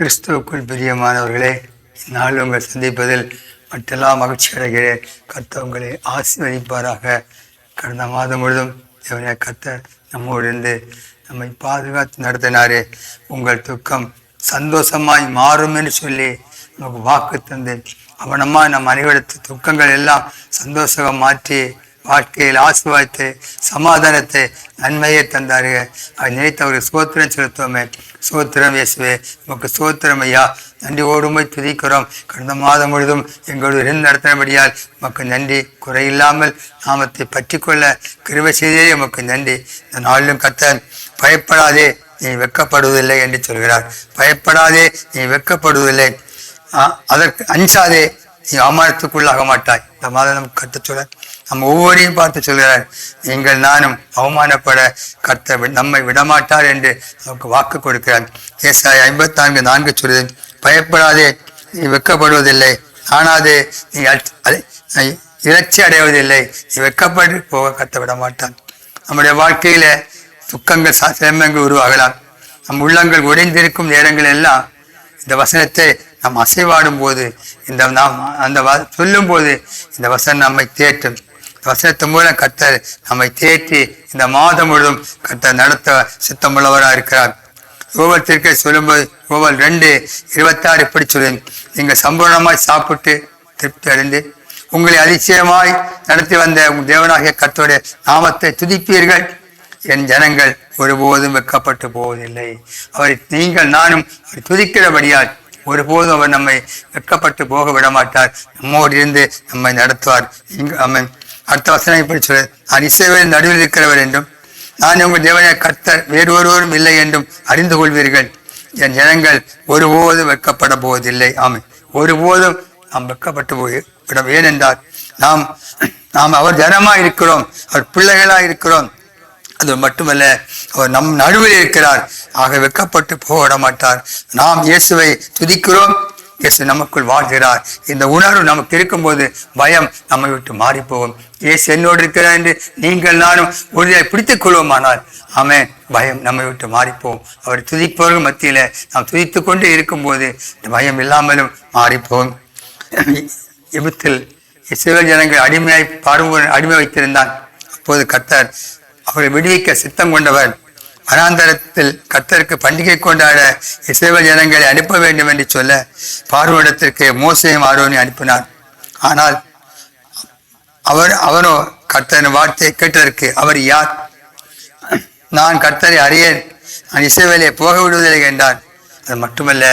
கிறிஸ்துவுக்குள் பிரியமானவர்களே இந்நாள் உங்கள் சந்திப்பதில் மற்றெல்லாம் மகிழ்ச்சி அடைகிறேன். கர்த்தர் உங்களை ஆசீர்வதிப்பாராக. கடந்த மாதம் முழுதும் தேவனே கத்த நம்மோடு இருந்து நம்மை பாதுகாத்து நடத்தினாரே. உங்கள் துக்கம் சந்தோஷமாய் மாறும் என்று சொல்லி நமக்கு வாக்கு தந்து அவனமா நம் அனைவரத்து துக்கங்கள் எல்லாம் சந்தோஷமாக மாற்றி வாழ்க்கையில் ஆசீர்வாதத்தை சமாதானத்தை நன்மையை தந்தாருங்க. அதை நினைத்த ஒரு சோத்திரம் செலுத்துவோமே. சோத்திரம் இயேசுவே உமக்கு சோத்திரம் ஐயா. நன்றி ஓடுமை துதிக்கிறோம். கடந்த மாதம் முழுதும் எங்களோடு இருந்து நடத்தினபடியால் உமக்கு நன்றி. குறையில்லாமல் நாமத்தை பற்றி கொள்ள கிருவை செய்தே உமக்கு நன்றி. இந்த நாளிலும் கத்தன் பயப்படாதே நீ வெட்கப்படுவதில்லை என்று சொல்கிறார். பயப்படாதே நீ வெட்கப்படுவதில்லை. அதற்கு அஞ்சாதே நீ அவமானத்துக்குள்ளாக மாட்டாய். இந்த மாதம் நமக்கு கற்றுச் நம்ம ஒவ்வொருவரையும் பார்த்து சொல்கிறார் எங்கள் நானும் அவமானப்பட கத்த வி- நம்மை விடமாட்டார் என்று நமக்கு வாக்கு கொடுக்கிறார். ஏசாய் ஐம்பத்தி நான்கு நான்கு சொல்லுது பயப்படாதே நீ வெட்கப்படுவதில்லை காணாதே நீ அச்- அடைவதில்லை. நீ வெட்கப்பட்டு போக கத்த விட மாட்டான் நம்முடைய வாழ்க்கையில துக்கங்கள் சிரமங்கள் உருவாகலாம். நம் உள்ளங்கள் உடைந்திருக்கும் நேரங்கள் எல்லாம் இந்த வசனத்தை நாம் அசைவாடும் போது இந்த நாம் அந்த வ- சொல்லும் போது இந்த வசனம் நம்மை தேற்றும். வசனத்து மூலம் கத்தர் நம்மை தேற்றி இந்த மாதம் முழுவதும் கத்தர் நடத்த சித்தமுள்ளவராக இருக்கிறார். யோவல் சொல்லும்போது யோவல் ரெண்டு இருபத்தாறு இப்படி சொல்லுவேன். நீங்கள் சம்பூர்ணமாய் சாப்பிட்டு திருப்தி அடைந்து உங்களை அதிசயமாய் நடத்தி வந்த உங்கள் தேவனாகிய கத்தோடைய நாமத்தை துதிப்பீர்கள். என் ஜனங்கள் ஒருபோதும் வெட்கப்பட்டு போவதில்லை. அவரை நீங்கள் நானும் அவரை துதிக்கிறபடியால் ஒருபோதும் அவர் நம்மை வெட்கப்பட்டு போக விட மாட்டார் நம்மோடு இருந்து நம்மை நடத்துவார். இங்கு அவன் அடுத்த வசனம் இப்படி சொல்ல. நான் இசைவேல் நடுவில் இருக்கிறவர் என்றும் நான் உங்கள் தேவனை கர்த்தர் வேறு ஒருவரும் இல்லை என்றும் அறிந்து கொள்வீர்கள். என் ஜனங்கள் ஒருபோதும் வெட்கப்பட போவதில்லை. ஆமை ஒருபோதும் நாம் வெட்கப்பட்டு போய் விட ஏனென்றால் நாம் நாம் அவர் ஜனமாக இருக்கிறோம். அவர் பிள்ளைகளாக இருக்கிறோம். அது மட்டுமல்ல அவர் நம் நடுவில் இருக்கிறார். ஆக வெட்கப்பட்டு போக விட மாட்டார். நாம் இயேசுவை துதிக்கிறோம். இயேசு நமக்குள் வாழ்கிறார். இந்த உணர்வு நமக்கு இருக்கும்போது பயம் நம்மை விட்டு மாறிப்போவோம் இயேசு என்னோடு இருக்கிறார் என்று நீங்கள் நானும் உறுதியாக பிடித்துக் கொள்வோமானால் ஆமே பயம் நம்மை விட்டு மாறிப்போம். அவர் துதிப்பவர்கள் மத்தியில நாம் துதித்து கொண்டு இருக்கும்போது இந்த பயம் இல்லாமலும் மாறிப்போம். எபத்தில் இஸ்ரேல் ஜனங்கள் அடிமையாய் பார்வோன் அடிமை வைத்திருந்தான். அப்போது கத்தர் அவரை விடுவிக்க சித்தம் கொண்டவர். வனாந்தரத்தில் கர்த்தருக்கு பண்டிகை கொண்டாட இசைவல் ஜனங்களை அனுப்ப வேண்டும் என்று சொல்ல பார்வோடத்திற்கு மோசையும் ஆரோனை அனுப்பினார் ஆனால் அவர் அவனோ கர்த்தரின் வார்த்தையை கேட்டதற்கு அவர் யார்? நான் கர்த்தரை அறியேன். நான் இசைவேலையை போக விடுவதில்லை என்றார் அது மட்டுமல்ல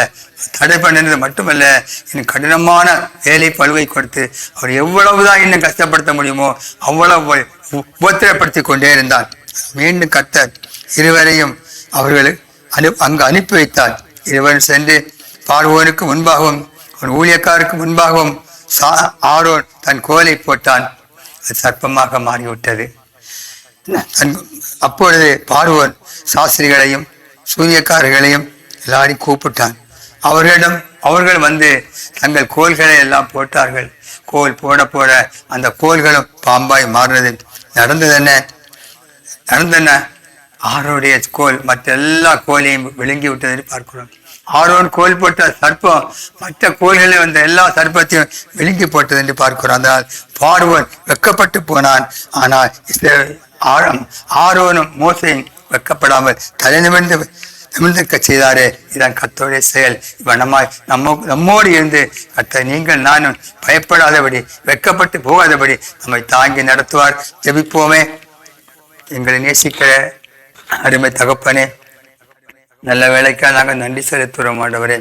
தடை பண்ணினது மட்டுமல்ல இன்னும் கடினமான வேலை பழுவை கொடுத்து அவர் எவ்வளவுதான் இன்னும் கஷ்டப்படுத்த முடியுமோ அவ்வளவு உபத்திரப்படுத்தி கொண்டே இருந்தார் மீண்டும் கர்த்தர் இருவரையும் அவர்கள் அனு அங்கு அனுப்பி வைத்தார். இருவரும் சென்று பார்வோனுக்கு முன்பாகவும் அவன் ஊழியக்காருக்கு முன்பாகவும் சா ஆரோன் தன் கோலை போட்டான். அது சர்ப்பமாக மாறிவிட்டது. தன் அப்பொழுது பார்வோன் சாஸ்திரிகளையும் சூரியக்காரர்களையும் எல்லாரையும் கூப்பிட்டான். அவர்களிடம் அவர்கள் வந்து தங்கள் கோல்களை எல்லாம் போட்டார்கள். கோல் போட போட அந்த கோல்களும் பாம்பாய் மாறினது. நடந்தது என்ன நடந்தன? ஆரோடைய கோல் மற்ற எல்லா கோலையும் விழுங்கி விட்டதை பார்க்கிறோம். ஆரோன் கோல் போட்ட சர்ப்பம் மற்ற கோல்களில் வந்த எல்லா சர்ப்பத்தையும் விழுங்கி போட்டது என்று பார்க்கிறோம். அதனால் பார்வன் வெக்கப்பட்டு போனான். ஆனால் இஸ்ரவேல் ஆரம் ஆரோனும் மோசையும் வெக்கப்படாமல் தலை நிமிர்ந்து நிமிர்ந்திருக்க செய்தாரே. இதான் கத்தோடைய செயல். வனமாய் நம்ம நம்மோடு இருந்து கத்த நீங்கள் நானும் பயப்படாதபடி வெக்கப்பட்டு போகாதபடி நம்மை தாங்கி நடத்துவார். ஜெபிப்போமே. எங்களை நேசிக்கிற அருமை தகப்பனே நல்ல வேலைக்காக நாங்கள் நன்றி செலுத்துகிறோம் ஆண்டவரே.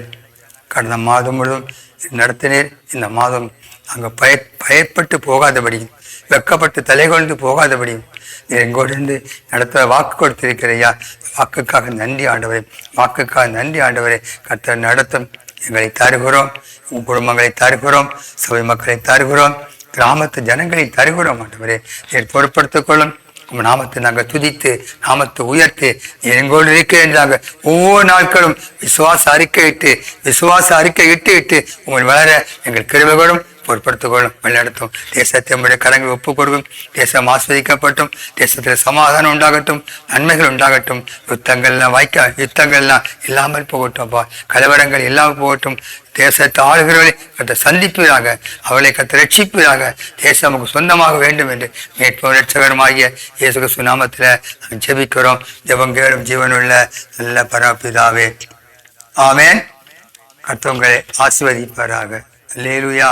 கடந்த மாதம் முழுவதும் நடத்தினீர். இந்த மாதம் நாங்கள் பய பயப்பட்டு போகாதபடி வெக்கப்பட்டு தலை கொண்டு போகாதபடி நீர் எங்கோடு இருந்து நடத்த வாக்கு கொடுத்திருக்கிறையா வாக்குக்காக நன்றி ஆண்டவரே. வாக்குக்காக நன்றி ஆண்டவரே. கர்த்தர் நடத்தும் எங்களை தருகிறோம். உன் குடும்பங்களை தருகிறோம். சபை மக்களை தருகிறோம். கிராமத்து ஜனங்களை தருகிறோம் ஆண்டவரே. நீர் பொருட்படுத்திக் கொள்ளும். உங்கள் நாமத்தை நாங்கள் துதித்து நாமத்தை உயர்த்து எங்களோடு எங்கோடு இருக்கிறேன் ஒவ்வொரு நாட்களும் விசுவாச அறிக்கையிட்டு விசுவாச அறிக்கை இட்டு இட்டு உங்கள் வளர எங்கள் கிருபைகளும் பொருட்படுத்திக்கொள்ளும். வழிநடத்தும் தேசத்தை உடைய கரங்கள் ஒப்புக் கொடுக்கும் தேசம் ஆஸ்வதிக்கப்பட்டும். தேசத்தில் சமாதானம் உண்டாகட்டும். நன்மைகள் உண்டாகட்டும். யுத்தங்கள்லாம் வாய்க்க யுத்தங்கள்லாம் இல்லாமல் போகட்டும் அப்பா. கலவரங்கள் இல்லாமல் போகட்டும். தேசத்தை ஆளுகிறவர்களை கத்த சந்திப்பீராக. அவளை கத்த ரட்சிப்பீராக. தேசம் நமக்கு சொந்தமாக வேண்டும் என்று மீட்பும் ரட்சகருமாகிய இயேசு கிறிஸ்து நாம் ஜெபிக்கிறோம். ஜெபம் கேடும் ஜீவனுள்ள நல்ல பரப்பிதாவே. ஆமேன். கத்தவங்களை ஆசிர்வதிப்பாராக. லேலுயா